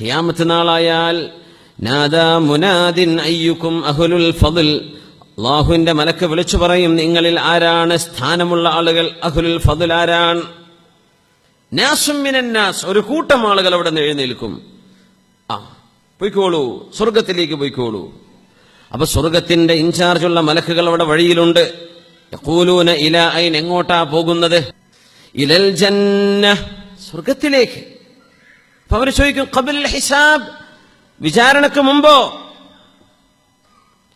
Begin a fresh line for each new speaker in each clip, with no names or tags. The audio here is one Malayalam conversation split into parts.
ഖിയാമത്ത് നാളായാൽ അള്ളാഹുവിന്റെ മലക്ക് വിളിച്ചു പറയും നിങ്ങളിൽ ആരാണ് സ്ഥാനമുള്ള ആളുകൾ? അഹുലുൽ ഫതുൽ ആരാണ്? നാസും മിനന്നാസ് ഒരു കൂട്ടം ആളുകൾ അവിടെ നിന്ന് എഴുന്നേൽക്കും. ആ പൊയ്ക്കോളൂ സ്വർഗത്തിലേക്ക് പൊയ്ക്കോളൂ. അപ്പൊ സ്വർഗത്തിന്റെ ഇൻചാർജുള്ള മലക്കുകൾ അവിടെ വഴിയിലുണ്ട്. ഇല ഐൻ എങ്ങോട്ടാ പോകുന്നത്? ഇലൽ ജന്ന സ്വർഗത്തിലേക്ക് അപ്പൊ അവർ ചോദിക്കും കബിൽ ഹിസാബ് വിചാരണക്ക് മുമ്പോ?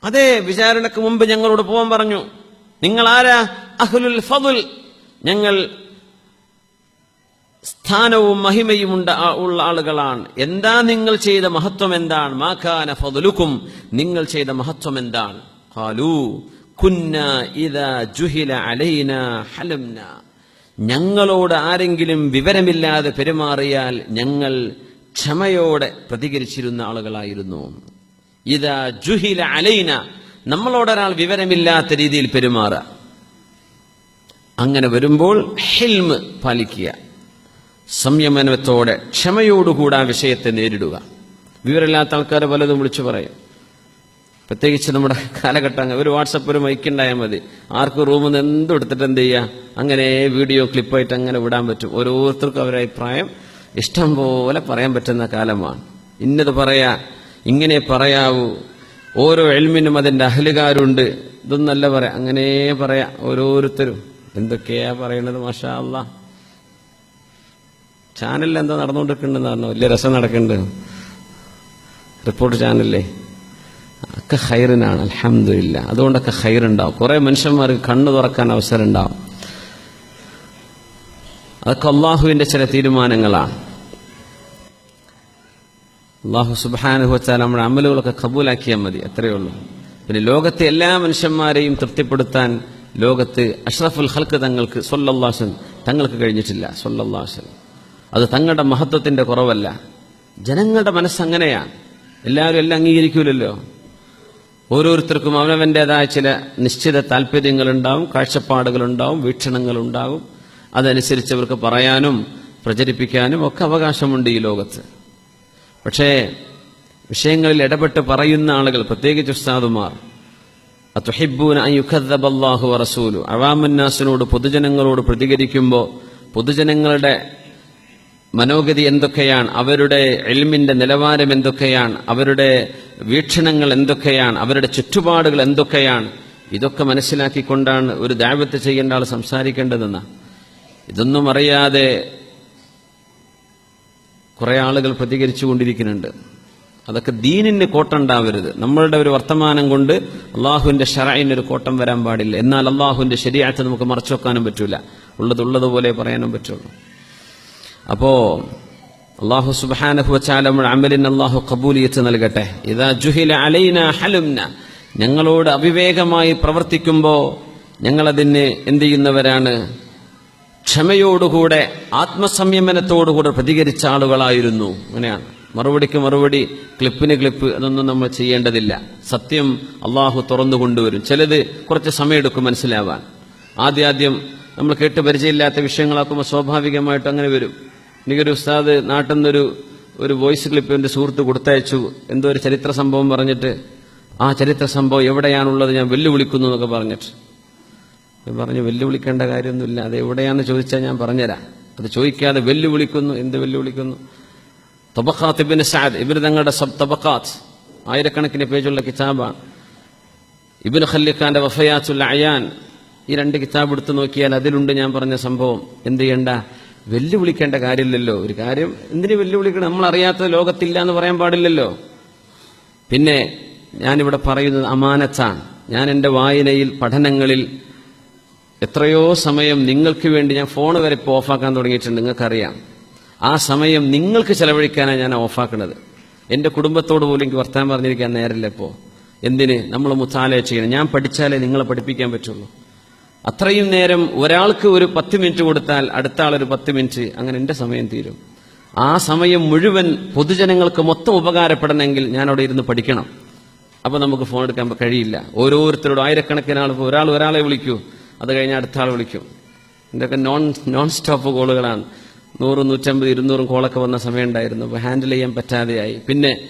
അതെ വിചാരണക്ക് മുമ്പ് ഞങ്ങളോട് പോവാൻ പറഞ്ഞു. നിങ്ങൾ ആരാ? അഹ്ലുൽ ഫതുൽ ഞങ്ങൾ സ്ഥാനവും മഹിമയും ഉണ്ട് ഉള്ള ആളുകളാണ്. എന്താ നിങ്ങൾ ചെയ്ത മഹത്വം എന്താണ്? മാഖാന ഫതുലുക്കും നിങ്ങൾ ചെയ്ത മഹത്വം എന്താണ്? ഖാലൂ കുന്ന ഇദാ ജുഹില അലൈന ഹലംന. ഞങ്ങളോട് ആരെങ്കിലും വിവരമില്ലാതെ പെരുമാറിയാൽ ഞങ്ങൾ ക്ഷമയോടെ പ്രതികരിച്ചിരുന്ന ആളുകളായിരുന്നു. ഇതാ ജുഹില അലൈന നമ്മളോടൊരാൾ വിവരമില്ലാത്ത രീതിയിൽ പെരുമാറുക. അങ്ങനെ വരുമ്പോൾ ഹിൽമ് പാലിക്കുക. സംയമനത്തോടെ ക്ഷമയോടുകൂടാ വിഷയത്തെ നേരിടുക. വിവരമില്ലാത്ത ആൾക്കാരെ പലതും വിളിച്ചു പറയും. പ്രത്യേകിച്ച് നമ്മുടെ കാലഘട്ടം ഒരു വാട്സപ്പ് ഒരു മൈക്ക് ഉണ്ടായാൽ മതി. ആർക്കും റൂമിൽ നിന്ന് എന്തും എടുത്തിട്ട് എന്ത് ചെയ്യുക അങ്ങനെ വീഡിയോ ക്ലിപ്പായിട്ട് അങ്ങനെ വിടാൻ പറ്റും. ഓരോരുത്തർക്കും അവരുടെ അഭിപ്രായം ഇഷ്ടം പോലെ പറയാൻ പറ്റുന്ന കാലമാണ്. ഇന്നത് പറയാ ഇങ്ങനെ പറയാവൂ. ഓരോ എൽമിനും അതിന്റെ അഹലുകാരുണ്ട്. ഇതൊന്നല്ല പറയാം അങ്ങനെ പറയാ ഓരോരുത്തരും. എന്തൊക്കെയാ പറയണത് മാഷാ ചാനലിൽ എന്താ നടന്നുകൊണ്ടിരിക്കുന്നുണ്ടെന്ന് പറഞ്ഞു വലിയ രസം നടക്കുന്നുണ്ട്. റിപ്പോർട്ട് ചാനലിലെ ഒക്കെ ഹൈറിനാണ് അലഹമില്ല അതുകൊണ്ടൊക്കെ ഹൈറുണ്ടാവും കുറേ മനുഷ്യന്മാർക്ക് കണ്ണു തുറക്കാൻ അവസരം ഉണ്ടാവും അതൊക്കെ അള്ളാഹുവിന്റെ ചില തീരുമാനങ്ങളാണ്. അള്ളാഹു സുബാനുഭവിച്ചാൽ നമ്മുടെ അമലുകളൊക്കെ കബൂലാക്കിയാൽ മതി അത്രയേ ഉള്ളൂ. പിന്നെ ലോകത്തെ എല്ലാ മനുഷ്യന്മാരെയും തൃപ്തിപ്പെടുത്താൻ ലോകത്ത് അഷ്റഫുൽ ഹൽക്ക് തങ്ങൾക്ക് സൊല്ലാസൻ തങ്ങൾക്ക് കഴിഞ്ഞിട്ടില്ല സൊല്ലാസൻ അത് തങ്ങളുടെ മഹത്വത്തിന്റെ കുറവല്ല. ജനങ്ങളുടെ മനസ്സങ്ങനെയാണ് എല്ലാവരും എല്ലാം അംഗീകരിക്കൂലല്ലോ. ഓരോരുത്തർക്കും അവനവന്റെതായ ചില നിശ്ചിത താല്പര്യങ്ങളുണ്ടാവും കാഴ്ചപ്പാടുകളുണ്ടാവും വീക്ഷണങ്ങളുണ്ടാവും. അതനുസരിച്ച് അവർക്ക് പറയാനും പ്രചരിപ്പിക്കാനും ഒക്കെ അവകാശമുണ്ട് ഈ ലോകത്ത്. പക്ഷേ വിഷയങ്ങളിൽ ഇടപെട്ട് പറയുന്ന ആളുകൾ പ്രത്യേകിച്ച് ഉസ്താദുമാർ അള്ളാഹു റസൂലു. അവാമുന്നാസിനോട് പൊതുജനങ്ങളോട് പ്രതികരിക്കുമ്പോൾ പൊതുജനങ്ങളുടെ മനോഗതി എന്തൊക്കെയാണ്? അവരുടെ എൽമിന്റെ നിലവാരം എന്തൊക്കെയാണ്? അവരുടെ വീക്ഷണങ്ങൾ എന്തൊക്കെയാണ്? അവരുടെ ചുറ്റുപാടുകൾ എന്തൊക്കെയാണ്? ഇതൊക്കെ മനസ്സിലാക്കിക്കൊണ്ടാണ് ഒരു ദാവത്ത് ചെയ്യേണ്ട ആൾ സംസാരിക്കേണ്ടതെന്ന. ഇതൊന്നും അറിയാതെ കുറെ ആളുകൾ പ്രതികരിച്ചു കൊണ്ടിരിക്കുന്നുണ്ട്. അതൊക്കെ ദീനിന് കോട്ടുണ്ടാവരുത്. നമ്മളുടെ ഒരു വർത്തമാനം കൊണ്ട് അള്ളാഹുവിന്റെ ഷറൈന് ഒരു കോട്ടം വരാൻ പാടില്ല. എന്നാൽ അള്ളാഹുവിന്റെ ശരിയാഴ്ച നമുക്ക് മറച്ചു വെക്കാനും പറ്റൂല. ഉള്ളതുള്ളതുപോലെ പറയാനും പറ്റുള്ളൂ. അപ്പോ അള്ളാഹു സുബാനഹു വച്ചാൽ നമ്മുടെ അമലിന് അള്ളാഹു കബൂലിയത്ത് നൽകട്ടെ. ഇതാ ജുഹില അലൈന ഹലുംന. ഞങ്ങളോട് അവിവേകമായി പ്രവർത്തിക്കുമ്പോൾ ഞങ്ങളതിന് എന്ത് ചെയ്യുന്നവരാണ്? ക്ഷമയോടുകൂടെ ആത്മസംയമനത്തോടുകൂടെ പ്രതികരിച്ച ആളുകളായിരുന്നു. അങ്ങനെയാണ്. മറുപടിക്ക് മറുപടി ക്ലിപ്പിന് ക്ലിപ്പ് അതൊന്നും നമ്മൾ ചെയ്യേണ്ടതില്ല. സത്യം അള്ളാഹു തുറന്നു കൊണ്ടുവരും. ചിലത് കുറച്ച് സമയമെടുക്കും മനസ്സിലാവാൻ. ആദ്യാദ്യം നമ്മൾ കേട്ട് പരിചയമില്ലാത്ത വിഷയങ്ങളാക്കുമ്പോൾ സ്വാഭാവികമായിട്ട് അങ്ങനെ വരും. എനിക്കൊരു ഉസ്താദ് നാട്ടിൽ നിന്നൊരു ഒരു വോയിസ് ക്ലിപ്പ് എന്റെ സുഹൃത്ത് കൊടുത്തയച്ചു. എന്തോ ഒരു ചരിത്ര സംഭവം പറഞ്ഞിട്ട് ആ ചരിത്ര സംഭവം എവിടെയാണുള്ളത് ഞാൻ വെല്ലുവിളിക്കുന്നു എന്നൊക്കെ പറഞ്ഞിട്ട്. പറഞ്ഞു വെല്ലുവിളിക്കേണ്ട കാര്യമൊന്നുമില്ല. അത് എവിടെയാണെന്ന് ചോദിച്ചാൽ ഞാൻ പറഞ്ഞുതരാം. അത് ചോദിക്കാതെ വെല്ലുവിളിക്കുന്നു. എന്ത് വെല്ലുവിളിക്കുന്നു? തബക്കാത്ത് ഇബിൻ സാദ്. ഇവർ തങ്ങളുടെ സബ് തബക്കാത്ത് ആയിരക്കണക്കിന് പേജുള്ള കിതാബാണ്. ഇബിന് ഖല്ലിഖാന്റെ വഫയാത്തുൽ അയാൻ. ഈ രണ്ട് കിതാബ് എടുത്തു നോക്കിയാൽ അതിലുണ്ട് ഞാൻ പറഞ്ഞ സംഭവം. എന്ത് ചെയ്യണ്ട? വെല്ലുവിളിക്കേണ്ട കാര്യമില്ലല്ലോ. ഒരു കാര്യം എന്തിനു വെല്ലുവിളിക്കണം? നമ്മൾ അറിയാത്ത ലോകത്തില്ല എന്ന് പറയാൻ പാടില്ലല്ലോ. പിന്നെ ഞാനിവിടെ പറയുന്നത് അമാനത്താണ്. ഞാൻ എന്റെ വായനയിൽ പഠനങ്ങളിൽ എത്രയോ സമയം നിങ്ങൾക്ക് വേണ്ടി ഞാൻ ഫോൺ വരെ ഇപ്പോൾ ഓഫാക്കാൻ തുടങ്ങിയിട്ടുണ്ട്. നിങ്ങൾക്കറിയാം. ആ സമയം നിങ്ങൾക്ക് ചെലവഴിക്കാനാണ് ഞാൻ ഓഫാക്കുന്നത്. എന്റെ കുടുംബത്തോട് പോലും എനിക്ക് വർത്താൻ പറഞ്ഞിരിക്കാൻ നേരമില്ല ഇപ്പോൾ എന്തിന്? നമ്മൾ മുത്താലയ ചെയ്യണം. ഞാൻ പഠിച്ചാലേ നിങ്ങളെ പഠിപ്പിക്കാൻ പറ്റുള്ളൂ. അത്രയും നേരം ഒരാൾക്ക് ഒരു പത്ത് മിനിറ്റ് കൊടുത്താൽ അടുത്ത ആൾ ഒരു പത്ത് മിനിറ്റ് അങ്ങനെ എന്റെ സമയം തീരും. ആ സമയം മുഴുവൻ പൊതുജനങ്ങൾക്ക് മൊത്തം ഉപകാരപ്പെടണമെങ്കിൽ ഞാൻ അവിടെ ഇരുന്ന് പഠിക്കണം. അപ്പോൾ നമുക്ക് ഫോൺ എടുക്കാൻ കഴിയില്ല. ഓരോരുത്തരോടും ആയിരക്കണക്കിന് ആൾ ഒരാൾ ഒരാളെ വിളിക്കൂ. അത് കഴിഞ്ഞ് അടുത്ത ആൾ വിളിക്കും. ഇതൊക്കെ നോൺ നോൺ സ്റ്റോപ്പ് കോളുകളാണ് നൂറ് നൂറ്റമ്പത് ഇരുന്നൂറും കോളൊക്കെ വന്ന സമയം ഉണ്ടായിരുന്നു. അപ്പോൾ ഹാൻഡിൽ ചെയ്യാൻ പറ്റാതെയായി. പിന്നെ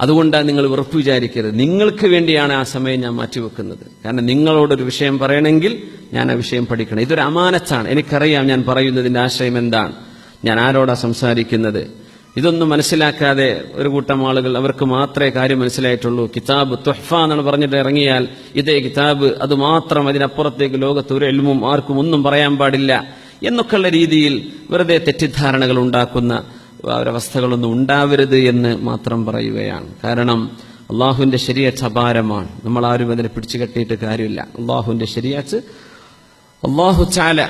അതുകൊണ്ടാണ് നിങ്ങൾ ഉറപ്പ് വിചാരിക്കരുത്. നിങ്ങൾക്ക് വേണ്ടിയാണ് ആ സമയം ഞാൻ മാറ്റിവെക്കുന്നത്. കാരണം നിങ്ങളോടൊരു വിഷയം പറയണമെങ്കിൽ ഞാൻ ആ വിഷയം പഠിക്കണം. ഇതൊരു അമാനത്താണ്. എനിക്കറിയാം ഞാൻ പറയുന്നതിന്റെ ആശയം എന്താണ്. ഞാൻ ആരോടാ സംസാരിക്കുന്നത്? ഇതൊന്നും മനസ്സിലാക്കാതെ ഒരു കൂട്ടം ആളുകൾ അവർക്ക് മാത്രമേ കാര്യം മനസ്സിലായിട്ടുള്ളൂ. കിതാബ് തുഹ്ഫ എന്നാണ് പറഞ്ഞിട്ട് ഇറങ്ങിയാൽ ഇതേ കിതാബ് അത് മാത്രം അതിനപ്പുറത്തേക്ക് ലോകത്ത് ഒരു എൽമും ആർക്കും ഒന്നും പറയാൻ പാടില്ല എന്നൊക്കെയുള്ള രീതിയിൽ വെറുതെ തെറ്റിദ്ധാരണകൾ ഉണ്ടാക്കുന്ന ഒരവസ്ഥകളൊന്നും ഉണ്ടാവരുത് എന്ന് മാത്രം പറയുകയാണ്. കാരണം അള്ളാഹുവിന്റെ ശരിയച്ച് അപാരമാണ്. നമ്മൾ ആരും അതിനെ പിടിച്ചു കെട്ടിയിട്ട് കാര്യമില്ല. അള്ളാഹുവിന്റെ ശരിയച്ച് അള്ളാഹു ചാല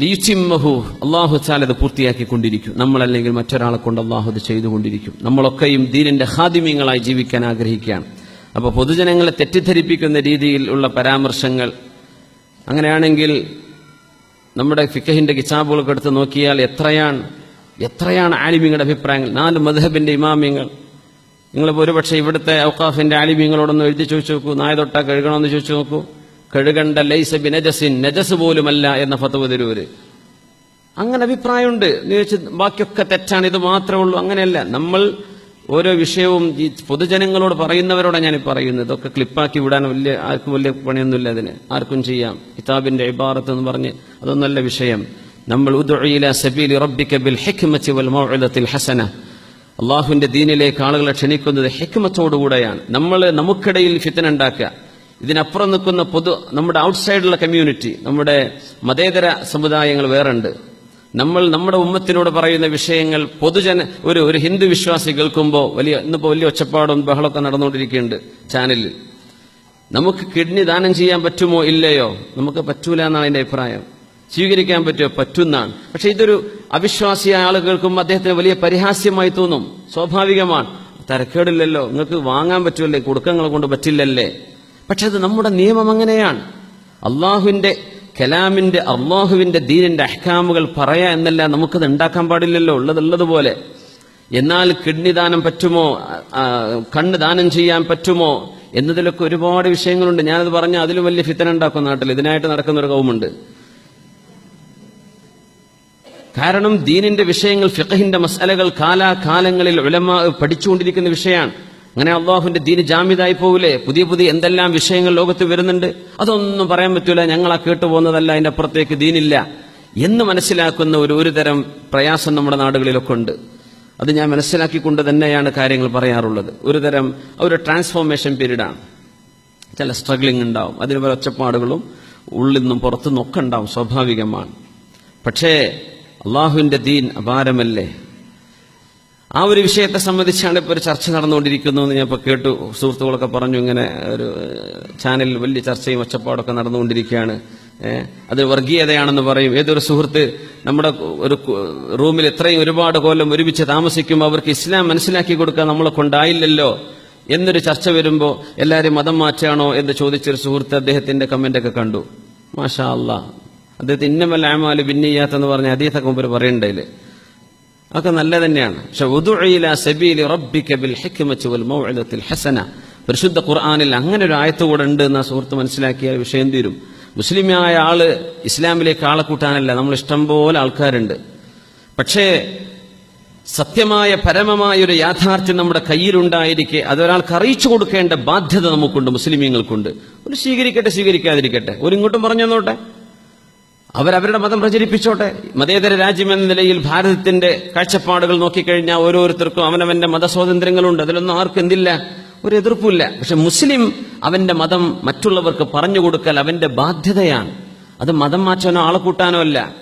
ലീച്ചിമ്മഹു അള്ളാഹു ചാല അത് പൂർത്തിയാക്കിക്കൊണ്ടിരിക്കും. നമ്മളല്ലെങ്കിൽ മറ്റൊരാളെ കൊണ്ട് അള്ളാഹു അത് ചെയ്തുകൊണ്ടിരിക്കും. നമ്മളൊക്കെയും ദീനിന്റെ ഹാദിമ്യങ്ങളായി ജീവിക്കാൻ ആഗ്രഹിക്കുകയാണ്. അപ്പോൾ പൊതുജനങ്ങളെ തെറ്റിദ്ധരിപ്പിക്കുന്ന രീതിയിൽ ഉള്ള പരാമർശങ്ങൾ അങ്ങനെയാണെങ്കിൽ നമ്മുടെ ഫിക്കഹിന്റെ കിതാബുകളൊക്കെ എടുത്ത് നോക്കിയാൽ എത്രയാണ് എത്രയാണ് ആലിമ്യങ്ങളുടെ അഭിപ്രായങ്ങൾ? നാല് മധുഹബിന്റെ ഇമാമ്യങ്ങൾ. നിങ്ങളിപ്പോൾ ഒരുപക്ഷെ ഇവിടുത്തെ ഔക്കാഫിന്റെ ആലിമ്യങ്ങളോടൊന്ന് എഴുതി ചോദിച്ചു നോക്കൂ. നായ തൊട്ട കഴുകണമെന്ന് ചോദിച്ചു നോക്കൂ. കഴുകണ്ട ലൈസ ബി നജസിൻ നജസ് പോലുമല്ല എന്ന ഫത്തവ് തരൂര്. അങ്ങനെ അഭിപ്രായമുണ്ട്. ചോദിച്ച് ബാക്കിയൊക്കെ തെറ്റാണ്. ഇത് മാത്രമേ ഉള്ളൂ. അങ്ങനെയല്ല. നമ്മൾ ഓരോ വിഷയവും ഈ പൊതുജനങ്ങളോട് പറയുന്നവരോടാണ് ഞാൻ പറയുന്നത്. ഇതൊക്കെ ക്ലിപ്പാക്കി വിടാൻ വലിയ ആർക്കും വലിയ പണിയൊന്നുമില്ല അതിന്. ആർക്കും ചെയ്യാം. കിതാബിന്റെ ഇബാറത്ത് എന്ന് പറഞ്ഞ് അതൊന്നല്ല വിഷയം. നമ്മൾ ഹസന. അള്ളാഹുവിന്റെ ദീനിലേക്ക് ആളുകളെ ക്ഷണിക്കുന്നത് ഹെക്കുമത്തോടുകൂടെയാണ് നമ്മൾ നമുക്കിടയിൽ ഫിത്തന ഉണ്ടാക്കുക. ഇതിനപ്പുറം നിൽക്കുന്ന പൊതു നമ്മുടെ ഔട്ട്സൈഡുള്ള കമ്മ്യൂണിറ്റി നമ്മുടെ മതേതര സമുദായങ്ങൾ വേറുണ്ട്. നമ്മൾ നമ്മുടെ ഉമ്മത്തിനോട് പറയുന്ന വിഷയങ്ങൾ പൊതുജന ഒരു ഒരു ഹിന്ദു വിശ്വാസി കേൾക്കുമ്പോൾ വലിയ ഇന്നിപ്പോൾ വലിയ ഒച്ചപ്പാടും ബഹളമൊക്കെ നടന്നുകൊണ്ടിരിക്കുന്നുണ്ട് ചാനലിൽ. നമുക്ക് കിഡ്നി ദാനം ചെയ്യാൻ പറ്റുമോ ഇല്ലയോ? നമുക്ക് പറ്റൂല എന്നാണ് എന്റെ അഭിപ്രായം. സ്വീകരിക്കാൻ പറ്റുമോ? പറ്റുന്നാണ്. പക്ഷെ ഇതൊരു അവിശ്വാസിയായ ആളുകൾക്കും അദ്ദേഹത്തിന് വലിയ പരിഹാസ്യമായി തോന്നും. സ്വാഭാവികമാണ്. തരക്കേടില്ലല്ലോ. നിങ്ങൾക്ക് വാങ്ങാൻ പറ്റുമല്ലേ കൊടുക്കങ്ങളെ കൊണ്ട് പറ്റില്ലല്ലേ? പക്ഷെ അത് നമ്മുടെ നിയമം അങ്ങനെയാണ്. അള്ളാഹുവിന്റെ കലാമിന്റെ അള്ളാഹുവിന്റെ ദീനിന്റെ അഹ്കാമുകൾ പറയാ എന്നല്ല നമുക്കത് ഉണ്ടാക്കാൻ പാടില്ലല്ലോ. ഉള്ളതുള്ളതുപോലെ എന്നാൽ കിഡ്നി ദാനം പറ്റുമോ കണ്ണ് ദാനം ചെയ്യാൻ പറ്റുമോ? എന്നതിലൊക്കെ ഒരുപാട് വിഷയങ്ങളുണ്ട്. ഞാനത് പറഞ്ഞ അതിലും വലിയ ഫിത്തന ഉണ്ടാക്കും നാട്ടിൽ. ഇതിനായിട്ട് നടക്കുന്ന ഒരു കൗമുണ്ട്. കാരണം ദീനിന്റെ വിഷയങ്ങൾ ഫിഖഹിന്റെ മസലകൾ കാലാകാലങ്ങളിൽ ഉലമ പഠിച്ചുകൊണ്ടിരിക്കുന്ന വിഷയമാണ്. അങ്ങനെ അള്ളാഹുവിന്റെ ദീന് ജാമ്യതായി പോകില്ലേ പുതിയ പുതിയ എന്തെല്ലാം വിഷയങ്ങൾ ലോകത്ത് വരുന്നുണ്ട്? അതൊന്നും പറയാൻ പറ്റൂല. ഞങ്ങൾ ആ കേട്ടുപോകുന്നതല്ല അതിന്റെ അപ്പുറത്തേക്ക് ദീനില്ല. എന്ന് മനസ്സിലാക്കുന്ന ഒരു ഒരു തരം പ്രയാസം നമ്മുടെ നാടുകളിലൊക്കെ ഉണ്ട്. അത് ഞാൻ മനസ്സിലാക്കിക്കൊണ്ട് തന്നെയാണ് കാര്യങ്ങൾ പറയാറുള്ളത്. ഒരു തരം ഒരു ട്രാൻസ്ഫോർമേഷൻ പീരീഡാണ് ചില സ്ട്രഗ്ലിംഗ് ഉണ്ടാവും. അതിന് പല ഒച്ചപ്പാടുകളും ഉള്ളിൽ നിന്നും പുറത്തുനിന്നും ഒക്കെ ഉണ്ടാവും സ്വാഭാവികമാണ്. പക്ഷേ അള്ളാഹുവിന്റെ ദീൻ അപാരമല്ലേ? ആ ഒരു വിഷയത്തെ സംബന്ധിച്ചാണ് ഇപ്പോൾ ഒരു ചർച്ച നടന്നുകൊണ്ടിരിക്കുന്നു എന്ന് ഞാൻ ഇപ്പോൾ കേട്ടു. സുഹൃത്തുക്കളൊക്കെ പറഞ്ഞു ഇങ്ങനെ ഒരു ചാനലിൽ വലിയ ചർച്ചയും ഒച്ചപ്പാടൊക്കെ നടന്നുകൊണ്ടിരിക്കുകയാണ്. അത് വർഗീയതയാണെന്ന് പറയും. ഏതൊരു സുഹൃത്ത് നമ്മുടെ ഒരു റൂമിൽ ഇത്രയും ഒരുപാട് കൊല്ലം ഒരുമിച്ച് താമസിക്കുമ്പോൾ അവർക്ക് ഇസ്ലാം മനസ്സിലാക്കി കൊടുക്കാൻ നമ്മളെ കൊണ്ടായില്ലല്ലോ എന്നൊരു ചർച്ച വരുമ്പോൾ എല്ലാവരും മതം മാറ്റാണോ എന്ന് ചോദിച്ചൊരു സുഹൃത്ത് അദ്ദേഹത്തിന്റെ കമന്റ് ഒക്കെ കണ്ടു. മാഷാ അല്ലാ അദ്ദേഹത്തെ ഇന്നമല്ല ആമാൽ ഭിന്നിയാത്തെന്ന് പറഞ്ഞ അതീതൊക്കെ മുമ്പ് പറയണ്ടതിൽ അതൊക്കെ നല്ല തന്നെയാണ്. പക്ഷെ സബീലി റബ്ബിക ബിൽ വൽ ഹസന. പരിശുദ്ധ ഖുർആനിൽ അങ്ങനെ ഒരു ആയത്ത് കൂടെ ഉണ്ട് എന്ന സുഹൃത്ത് മനസ്സിലാക്കിയ വിഷയം തീരും. മുസ്ലിമായ ആൾ ഇസ്ലാമിലേക്ക് ആളെ കൂട്ടാനല്ല. നമ്മൾ ഇഷ്ടം പോലെ ആൾക്കാരുണ്ട്. പക്ഷേ സത്യമായ പരമമായ ഒരു യാഥാർത്ഥ്യം നമ്മുടെ കയ്യിലുണ്ടായിരിക്കെ അതൊരാൾക്ക് അറിയിച്ചു കൊടുക്കേണ്ട ബാധ്യത നമുക്കുണ്ട് മുസ്ലിമീങ്ങൾക്കുണ്ട്. ഒരു സ്വീകരിക്കട്ടെ സ്വീകരിക്കാതിരിക്കട്ടെ. ഒരു ഇങ്ങോട്ടും പറഞ്ഞു തന്നോട്ടെ അവരവരുടെ മതം പ്രചരിപ്പിച്ചോട്ടെ. മതേതര രാജ്യം എന്ന നിലയിൽ ഭാരതത്തിന്റെ കാഴ്ചപ്പാടുകൾ നോക്കിക്കഴിഞ്ഞാൽ ഓരോരുത്തർക്കും അവനവന്റെ മതസ്വാതന്ത്ര്യങ്ങളുണ്ട്. അതിലൊന്നും ആർക്കും എന്തില്ല? ഒരു എതിർപ്പില്ല പക്ഷെ മുസ്ലിം അവന്റെ മതം മറ്റുള്ളവർക്ക് പറഞ്ഞു കൊടുക്കൽ അവന്റെ ബാധ്യതയാണ്. അത് മതം മാറ്റാനോ ആളെ കൂട്ടാനോ അല്ല.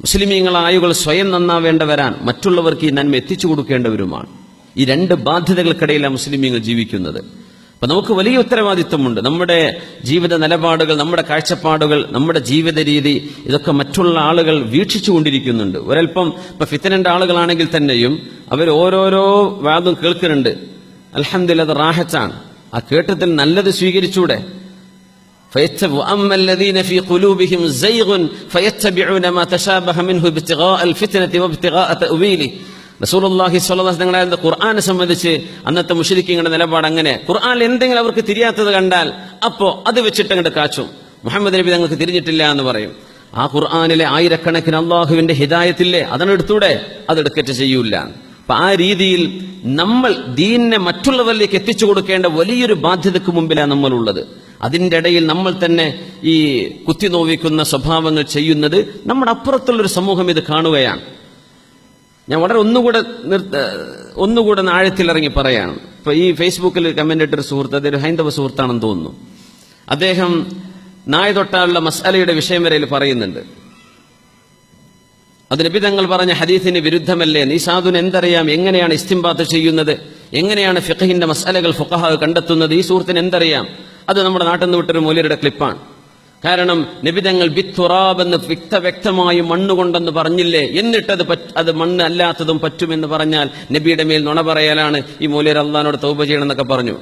മുസ്ലിമീങ്ങളായുകൾ സ്വയം നന്നാവേണ്ടവരാൻ മറ്റുള്ളവർക്ക് ഈ നന്മ എത്തിച്ചു കൊടുക്കേണ്ടവരുമാണ്. ഈ രണ്ട് ബാധ്യതകൾക്കിടയിലാണ് മുസ്ലിമീങ്ങൾ ജീവിക്കുന്നത്. അപ്പൊ നമുക്ക് വലിയ ഉത്തരവാദിത്വമുണ്ട്. നമ്മുടെ ജീവിത നിലപാടുകൾ നമ്മുടെ കാഴ്ചപ്പാടുകൾ നമ്മുടെ ജീവിത രീതി ഇതൊക്കെ മറ്റുള്ള ആളുകൾ വീക്ഷിച്ചു കൊണ്ടിരിക്കുന്നുണ്ട് ഒരൽപ്പം ഇപ്പൊ ഫിത്തനന്റെ ആളുകളാണെങ്കിൽ തന്നെയും അവർ ഓരോരോ വാദം കേൾക്കുന്നുണ്ട്. അലഹമില്ല അത് റാഹത്താണ്. ആ കേട്ടത്തിൽ നല്ലത് സ്വീകരിച്ചൂടെ. ഫയത്തബിഉന മാ മിൻഹു ഫിത്നതി റസൂലുള്ളാഹി സ്വല്ലല്ലാഹു തങ്ങളെ ഖുർആനെ സംബന്ധിച്ച് അന്നത്തെ മുഷരിക്കിങ്ങളുടെ നിലപാട് അങ്ങനെ. ഖുർആനിൽ എന്തെങ്കിലും അവർക്ക് തിരിയാത്തത് കണ്ടാൽ അപ്പോ അത് വെച്ചിട്ട് അങ്ങോട്ട് കാച്ചു. മുഹമ്മദ് നബി തങ്ങൾക്ക് തിരിഞ്ഞിട്ടില്ല എന്ന് പറയും. ആ ഖുർആനിലെ ആയിരക്കണക്കിന് അള്ളാഹുവിന്റെ ഹിദായത്തില്ലേ? അതിനെടുത്തൂടെ അതെടുക്കറ്റ് ചെയ്യൂല അപ്പൊ ആ രീതിയിൽ നമ്മൾ ദീനിനെ മറ്റുള്ളവരിലേക്ക് എത്തിച്ചു കൊടുക്കേണ്ട വലിയൊരു ബാധ്യതക്ക് മുമ്പിലാണ് നമ്മളുള്ളത്. അതിന്റെ ഇടയിൽ നമ്മൾ തന്നെ ഈ കുത്തി നോവിക്കുന്ന സ്വഭാവങ്ങൾ ചെയ്യുന്നത് നമ്മുടെ അപ്പുറത്തുള്ളൊരു സമൂഹം ഇത് കാണുകയാണ്. ഞാൻ വളരെ ഒന്നുകൂടെ നിർത്ത ഒന്നുകൂടെ ആഴത്തിലിറങ്ങി പറയാണ്. ഇപ്പൊ ഈ ഫേസ്ബുക്കിൽ കമന്റ് ഇട്ടൊരു സുഹൃത്ത് അതൊരു ഹൈന്ദവ സുഹൃത്താണെന്ന് തോന്നുന്നു. അദ്ദേഹം നായ തൊട്ടാലുള്ള മസാലയുടെ വിഷയം വരെ പറയുന്നുണ്ട്. അത് നബി തങ്ങൾ പറഞ്ഞ ഹദീസിന് വിരുദ്ധമല്ലേ? നീ എന്തറിയാം? എങ്ങനെയാണ് ഇസ്തിംബാത്ത് ചെയ്യുന്നത്? എങ്ങനെയാണ് ഫിഖഹിന്റെ മസാലകൾ ഫുഖഹ കണ്ടെത്തുന്നത്? ഈ സുഹൃത്തിന് എന്തറിയാം? അത് നമ്മുടെ നാട്ടിൽ നിന്ന് വിട്ടൊരു മൂല്യരുടെ ക്ലിപ്പാണ് കാരണം നിബിതങ്ങൾ ബിത്തുറാബ് എന്ന് വ്യക്ത വ്യക്തമായി മണ്ണ് കൊണ്ടെന്ന് പറഞ്ഞില്ലേ? എന്നിട്ടത് അത് മണ്ണ് അല്ലാത്തതും പറ്റുമെന്ന് പറഞ്ഞാൽ നബിയുടെ മേൽ നുണ പറയലാണ്. ഈ മൂലയർ അള്ളഹാനോട് തൗബ ചെയ്യണം എന്നൊക്കെ പറഞ്ഞു.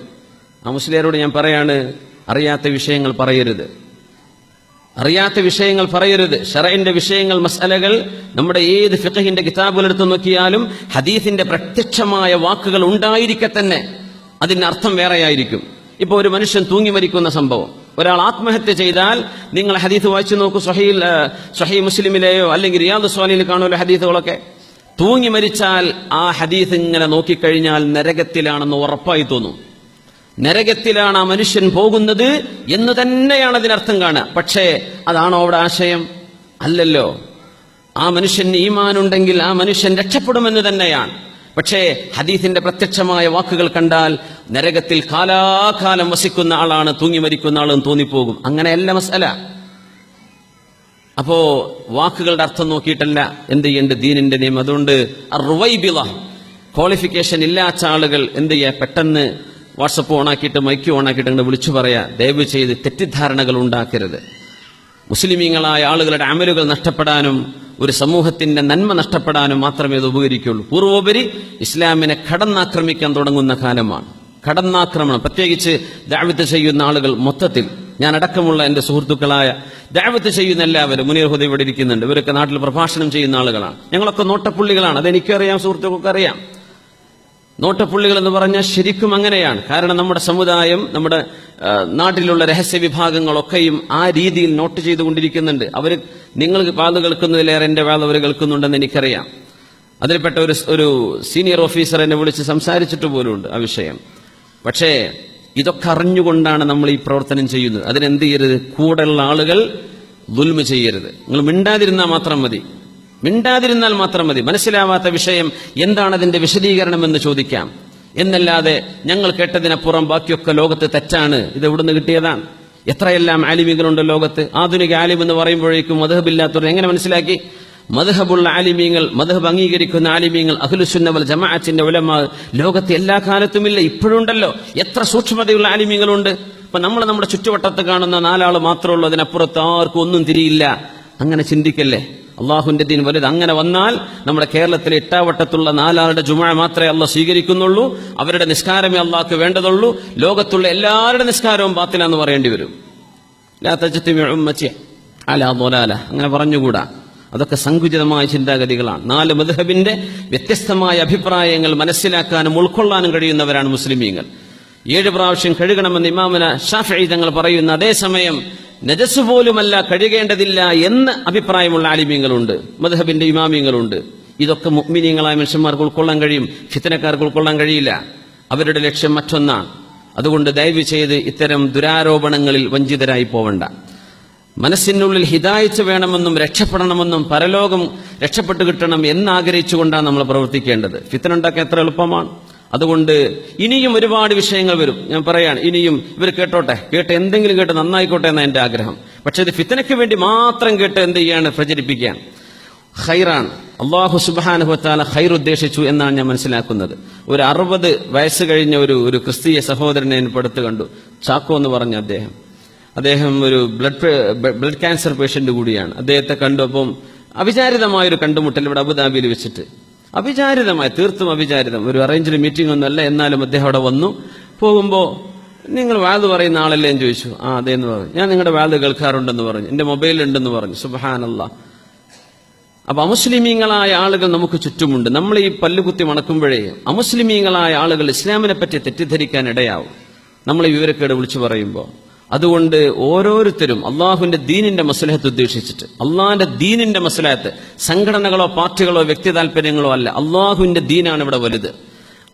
ആ മുസ്ലിയാരോട് ഞാൻ പറയാണ് അറിയാത്ത വിഷയങ്ങൾ പറയരുത്. അറിയാത്ത വിഷയങ്ങൾ പറയരുത്. ഷറയിന്റെ വിഷയങ്ങൾ മസലകൾ നമ്മുടെ ഏത് ഫിഖഹിന്റെ കിതാബുകൾ എടുത്തു നോക്കിയാലും ഹദീസിന്റെ പ്രത്യക്ഷമായ വാക്കുകൾ ഉണ്ടായിരിക്കെ തന്നെ. അതിന്റെ അർത്ഥം വേറെയായിരിക്കും. ഇപ്പൊ ഒരു മനുഷ്യൻ തൂങ്ങി മരിക്കുന്ന സംഭവം. ഒരാൾ ആത്മഹത്യ ചെയ്താൽ നിങ്ങൾ ഹദീസ് വായിച്ചു നോക്കൂ സഹീൽ സഹീ മുസ്ലിമിലെയോ അല്ലെങ്കിൽ റിയാദ് സ്വാലിയിൽ കാണുമല്ലോ ഹദീസുകളൊക്കെ. തൂങ്ങി മരിച്ചാൽ ആ ഹദീസ് ഇങ്ങനെ നോക്കിക്കഴിഞ്ഞാൽ നരകത്തിലാണെന്ന് ഉറപ്പായി തോന്നും. നരകത്തിലാണ് ആ മനുഷ്യൻ പോകുന്നത് എന്ന് തന്നെയാണ് അതിനർത്ഥം കാണുക. പക്ഷേ അതാണോ അവിടെ ആശയം? അല്ലല്ലോ. ആ മനുഷ്യന് ഈമാനുണ്ടെങ്കിൽ ആ മനുഷ്യൻ രക്ഷപ്പെടുമെന്ന് തന്നെയാണ്. പക്ഷേ ഹദീസിന്റെ പ്രത്യക്ഷമായ വാക്കുകൾ കണ്ടാൽ നരകത്തിൽ കാലാകാലം വസിക്കുന്ന ആളാണ് തൂങ്ങി മരിക്കുന്ന ആളെന്ന് തോന്നിപ്പോകും. അങ്ങനെയല്ല മസല. അപ്പോ വാക്കുകളുടെ അർത്ഥം നോക്കിയിട്ടല്ല എന്ത് ചെയ്യേണ്ട ദീനിന്റെ നിയമം. അതുകൊണ്ട് ക്വാളിഫിക്കേഷൻ ഇല്ലാത്ത ആളുകൾ എന്ത് ചെയ്യുക പെട്ടെന്ന് വാട്സപ്പ് ഓണാക്കിയിട്ട് മൈക്ക് ഓണാക്കിയിട്ട് അങ്ങനെ വിളിച്ചു പറയാ. ദയവ് ചെയ്ത് തെറ്റിദ്ധാരണകൾ ഉണ്ടാക്കരുത്. മുസ്ലിമീങ്ങളായ ആളുകളുടെ അമലുകൾ നഷ്ടപ്പെടാനും ഒരു സമൂഹത്തിന്റെ നന്മ നഷ്ടപ്പെടാനും മാത്രമേ ഇത് ഉപകരിക്കുള്ളൂ. പൂർവോപരി ഇസ്ലാമിനെ കടന്നാക്രമിക്കാൻ തുടങ്ങുന്ന കാലമാണ്. കടന്നാക്രമണം. പ്രത്യേകിച്ച് ദാവിത്ത് ചെയ്യുന്ന ആളുകൾ മൊത്തത്തിൽ ഞാൻ അടക്കമുള്ള എന്റെ സുഹൃത്തുക്കളായ ദാവത്ത് ചെയ്യുന്ന എല്ലാവരും മുനീർ ഹുദ ഇവിടെ ഇരിക്കുന്നുണ്ട്. ഇവരൊക്കെ നാട്ടിൽ പ്രഭാഷണം ചെയ്യുന്ന ആളുകളാണ്. ഞങ്ങളൊക്കെ നോട്ടപ്പുള്ളികളാണ്. അതെനിക്കറിയാം സുഹൃത്തുക്കൾക്ക് അറിയാം നോട്ടപ്പുള്ളികൾ എന്ന് പറഞ്ഞാൽ ശരിക്കും അങ്ങനെയാണ്. കാരണം നമ്മുടെ സമുദായം നമ്മുടെ നാട്ടിലുള്ള രഹസ്യ വിഭാഗങ്ങളൊക്കെയും ആ രീതിയിൽ നോട്ട് ചെയ്തുകൊണ്ടിരിക്കുന്നുണ്ട്. അവർ നിങ്ങൾ വാത് കേൾക്കുന്നതിലേറെ എന്റെ വാത് അവർ കേൾക്കുന്നുണ്ടെന്ന് എനിക്കറിയാം. അതിൽപ്പെട്ട ഒരു ഒരു സീനിയർ ഓഫീസർ എന്നെ വിളിച്ച് സംസാരിച്ചിട്ട് പോലുമുണ്ട് ആ വിഷയം. പക്ഷേ ഇതൊക്കെ അറിഞ്ഞുകൊണ്ടാണ് നമ്മൾ ഈ പ്രവർത്തനം ചെയ്യുന്നത്. അതിനെന്ത് ചെയ്യരുത്? കൂടെയുള്ള ആളുകൾ ദുൽമ ചെയ്യരുത്. നിങ്ങൾ മിണ്ടാതിരുന്നാൽ മാത്രം മതി. മിണ്ടാതിരുന്നാൽ മാത്രം മതി. മനസ്സിലാവാത്ത വിഷയം എന്താണ് അതിന്റെ വിശദീകരണം എന്ന് ചോദിക്കാം. എന്നല്ലാതെ ഞങ്ങൾ കേട്ടതിനപ്പുറം ബാക്കിയൊക്കെ ലോകത്ത് തെറ്റാണ്. ഇത് എവിടുന്ന് കിട്ടിയതാണ്? എത്രയെല്ലാം ആലിമികളുണ്ട് ലോകത്ത്? ആധുനിക ആലിം എന്ന് പറയുമ്പോഴേക്കും മധുഹബില്ലാത്തവർ എങ്ങനെ മനസ്സിലാക്കി? മധുഹബുള്ള ആലിമീങ്ങൾ മധുഹബ് അംഗീകരിക്കുന്ന ആലിമീങ്ങൾ അഖിലുസുന്നവൽ ജമാഅത്തിന്റെ ഉലമ ലോകത്ത് എല്ലാ കാലത്തുമില്ല ഇപ്പോഴുണ്ടല്ലോ. എത്ര സൂക്ഷ്മതയുള്ള ആലിമീങ്ങളുണ്ട്. ഇപ്പൊ നമ്മൾ നമ്മുടെ ചുറ്റുവട്ടത്ത് കാണുന്ന നാലാൾ മാത്രമേ അതിനപ്പുറത്ത് ആർക്കും ഒന്നും തിരിയില്ല. അങ്ങനെ ചിന്തിക്കല്ലേ? അള്ളാഹുവിന്റെ ദീൻ വലുത് അങ്ങനെ വന്നാൽ നമ്മുടെ കേരളത്തിലെ എട്ടാവട്ടത്തുള്ള നാലാളുടെ ജുമ മാത്രമേ അള്ളാഹ് സ്വീകരിക്കുന്നുള്ളൂ. അവരുടെ നിസ്കാരമേ അള്ളാഹ്ക്ക് വേണ്ടതുള്ളൂ. ലോകത്തുള്ള എല്ലാവരുടെ നിസ്കാരവും പാത്തിലാന്ന് പറയേണ്ടി വരും. അങ്ങനെ പറഞ്ഞുകൂടാ. അതൊക്കെ സങ്കുചിതമായ ചിന്താഗതികളാണ്. നാല് മധുഹബിന്റെ വ്യത്യസ്തമായ അഭിപ്രായങ്ങൾ മനസ്സിലാക്കാനും ഉൾക്കൊള്ളാനും കഴിയുന്നവരാണ് മുസ്ലിമീങ്ങൾ. ഏഴ് പ്രാവശ്യം കഴുകണമെന്ന് ഇമാമന ഷാഫി തങ്ങൾ പറയുന്ന അതേസമയം നജസ് പോലുമല്ല കഴുകേണ്ടതില്ല എന്ന് അഭിപ്രായമുള്ള ആലിമ്യങ്ങളുണ്ട് മദ്ഹബിന്റെ ഇമാമിയങ്ങളുണ്ട് ഇതൊക്കെ മുഗ്മിനീങ്ങളായ മനുഷ്യന്മാർക്ക് ഉൾക്കൊള്ളാൻ കഴിയും ഫിത്തനക്കാർക്ക് ഉൾക്കൊള്ളാൻ കഴിയില്ല. അവരുടെ ലക്ഷ്യം മറ്റൊന്നാണ്. അതുകൊണ്ട് ദയവ് ചെയ്ത് ഇത്തരം ദുരാരോപണങ്ങളിൽ വഞ്ചിതരായി പോവണ്ട. മനസ്സിനുള്ളിൽ ഹിതായിച്ച് വേണമെന്നും രക്ഷപ്പെടണമെന്നും പരലോകം രക്ഷപ്പെട്ടു കിട്ടണം എന്നാഗ്രഹിച്ചുകൊണ്ടാണ് നമ്മൾ പ്രവർത്തിക്കേണ്ടത്. ഫിത്തനുണ്ടാക്കാൻ എത്ര എളുപ്പമാണ്. അതുകൊണ്ട് ഇനിയും ഒരുപാട് വിഷയങ്ങൾ വരും. ഞാൻ പറയാണ് ഇനിയും ഇവർ കേട്ടോട്ടെ? കേട്ട് എന്തെങ്കിലും കേട്ട് നന്നായിക്കോട്ടെ എന്നാണ് എന്റെ ആഗ്രഹം. പക്ഷെ ഇത് ഫിത്തനയ്ക്ക് വേണ്ടി മാത്രം കേട്ട് എന്ത് ചെയ്യാണ്? പ്രചരിപ്പിക്കാൻ ഹൈറാണ് അള്ളാഹു സുബാനുഹത്താല ഹൈർ ഉദ്ദേശിച്ചു എന്നാണ് ഞാൻ മനസ്സിലാക്കുന്നത്. ഒരു അറുപത് വയസ്സ് കഴിഞ്ഞ ഒരു ഒരു ക്രിസ്തീയ സഹോദരനെ അടുത്ത് കണ്ടു. ചാക്കോ എന്ന് പറഞ്ഞു അദ്ദേഹം. അദ്ദേഹം ഒരു ബ്ലഡ് ബ്ലഡ് ക്യാൻസർ പേഷ്യന്റ് കൂടിയാണ്. അദ്ദേഹത്തെ കണ്ടു അപ്പം അവിചാരിതമായ ഒരു കണ്ടുമുട്ടൽ ഇവിടെ അബുദാബിയിൽ വെച്ചിട്ട്. അവിചാരിതമായ തീർത്തും അവിചാരിതം. ഒരു അറേഞ്ച്ഡ് മീറ്റിംഗ് ഒന്നുമല്ല എന്നാലും അദ്ദേഹം അവിടെ വന്നു. പോകുമ്പോൾ നിങ്ങൾ വാത് പറയുന്ന ആളല്ലേ? എന്ന് ചോദിച്ചു. ആ അതെ എന്ന് പറഞ്ഞു. ഞാൻ നിങ്ങളുടെ വാത് കേൾക്കാറുണ്ടെന്ന് പറഞ്ഞു. എന്റെ മൊബൈൽ ഉണ്ടെന്ന് പറഞ്ഞു. സുബഹാനല്ല. അപ്പൊ അമുസ്ലിമീങ്ങളായ ആളുകൾ നമുക്ക് ചുറ്റുമുണ്ട്. നമ്മൾ ഈ പല്ലുകുത്തി മണക്കുമ്പോഴേ അമുസ്ലിമീങ്ങളായ ആളുകൾ ഇസ്ലാമിനെ പറ്റി തെറ്റിദ്ധരിക്കാൻ ഇടയാവും. നമ്മൾ വിവരക്കേട് വിളിച്ചു പറയുമ്പോൾ അതുകൊണ്ട് ഓരോരുത്തരും അള്ളാഹുവിന്റെ ദീനിന്റെ മസലഹത്ത് ഉദ്ദേശിച്ചിട്ട് അള്ളാഹിന്റെ ദീനിന്റെ മസലഹത്ത് സംഘടനകളോ പാർട്ടികളോ വ്യക്തി താല്പര്യങ്ങളോ അല്ല അള്ളാഹുവിന്റെ ദീനാണ് ഇവിടെ വലുത്.